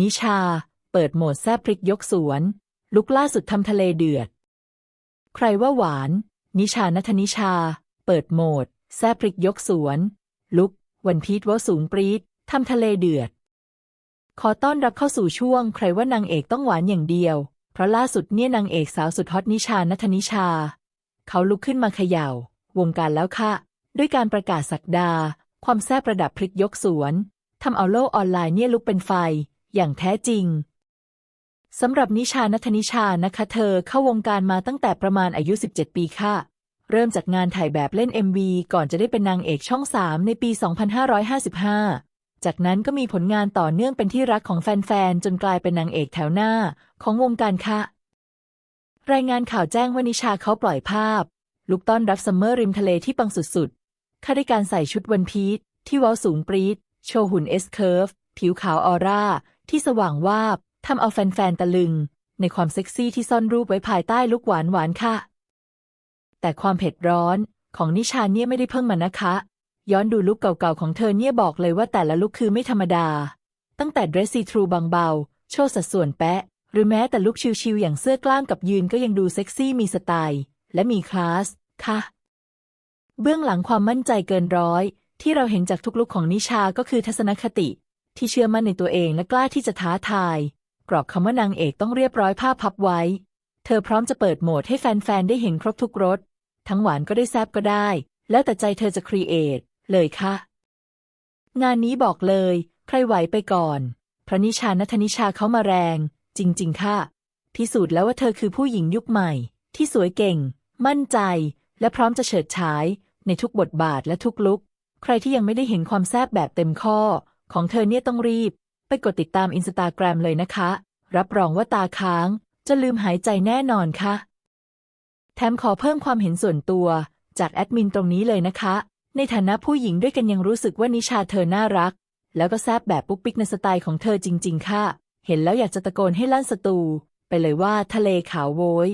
นิชา เปิดโหมดแซบพริกยกสวน ลุกล่าสุดทำทะเลเดือด ใครว่าหวาน นิชานัทนิชา เปิดโหมดแซบพริกยกสวน ลุก วันพีทว่าสูงปรีดทำทะเลเดือด ขอต้อนรับเข้าสู่ช่วง ใครว่านางเอกต้องหวานอย่างเดียว เพราะล่าสุดเนี่ยนางเอกสาวสุดฮอตนิชานัทนิชา เขาลุกขึ้นมาเขย่า วงการแล้วค่ะ ด้วยการประกาศสักดา ความแซ่บระดับพริกยกสวนทำเอาโลกออนไลน์เนี่ยลุกเป็นไฟ อย่างแท้จริงสำหรับนิชานัทนิชานะคะ เธอเข้าวงการมาตั้งแต่ประมาณอายุ 17 ปีค่ะ เริ่มจากงานถ่ายแบบเล่น MV ก่อนจะได้เป็นนางเอกช่อง 3 ในปี 2555 จากนั้นก็มีผลงานต่อเนื่องเป็นที่รักของแฟน ๆ จนกลายเป็นนางเอกแถวหน้าของวงการค่ะ รายงานข่าวแจ้งว่านิชาเขาปล่อยภาพ ลุกต้อนรับซัมเมอร์ริมทะเลที่ปังสุดๆค่าด้วยการใส่ชุดวันพีชที่เว้าสูงปรีดโชว์หุ่นเอสเคิร์ฟผิวขาวออร่า ที่สว่างวาบทำเอาแฟนๆตะลึง ในความเซ็กซี่ที่ซ่อนรูปไว้ภายใต้ลุกหวานหวานๆค่ะ แต่ความเผ็ดร้อนของนิชาเนี่ยไม่ได้เพิ่งมานะคะ ย้อนดูลุคเก่าๆของเธอเนี่ยบอกเลยว่าแต่ละลุคคือไม่ธรรมดา ตั้งแต่เดรสซีทรูบางเบา โชว์สัดส่วนแปะ หรือแม้แต่ลุคชิลๆอย่างเสื้อกล้ามกับยืนก็ยังดูเซ็กซี่มีสไตล์ และมีคลาสค่ะ เบื้องหลังความมั่นใจเกินร้อย ที่เราเห็นจากทุกลุคของนิชาก็คือทัศนคติ ที่เชื่อมั่นในตัวเองและกล้าที่จะท้าทาย กรอบคำว่านางเอกต้องเรียบร้อยผ้าพับไว้ เธอพร้อมจะเปิดโหมดให้แฟนๆ ได้เห็นครบทุกรส ทั้งหวานก็ได้แซบก็ได้ แล้วแต่ใจเธอจะครีเอทเลยค่ะ งานนี้บอกเลย ใครไหวไปก่อน พระนิชานัทนิชาเขามาแรง จริง ๆ ค่ะ พิสูจน์แล้วว่าเธอคือผู้หญิงยุคใหม่ ที่สวยเก่ง มั่นใจ และพร้อมจะเฉิดฉาย ในทุกบทบาทและทุกลุคใครที่ยังไม่ได้เห็นความแซบแบบเต็มข้อ ของเธอเนี่ยต้องรีบ ไปกดติดตามอินสตาแกรมเลยนะคะ รับรองว่าตาค้าง จะลืมหายใจแน่นอนค่ะ แถมขอเพิ่มความเห็นส่วนตัว จากแอดมินตรงนี้เลยนะคะ ในฐานะผู้หญิงด้วยกันยังรู้สึกว่านิชาเธอน่ารัก แล้วก็แซบแบบปุ๊กปิ๊กในสไตล์ของเธอจริง ๆ ค่ะ เห็นแล้วอยากจะตะโกนให้ลั่นสตู ไปเลยว่าทะเลขาวโวย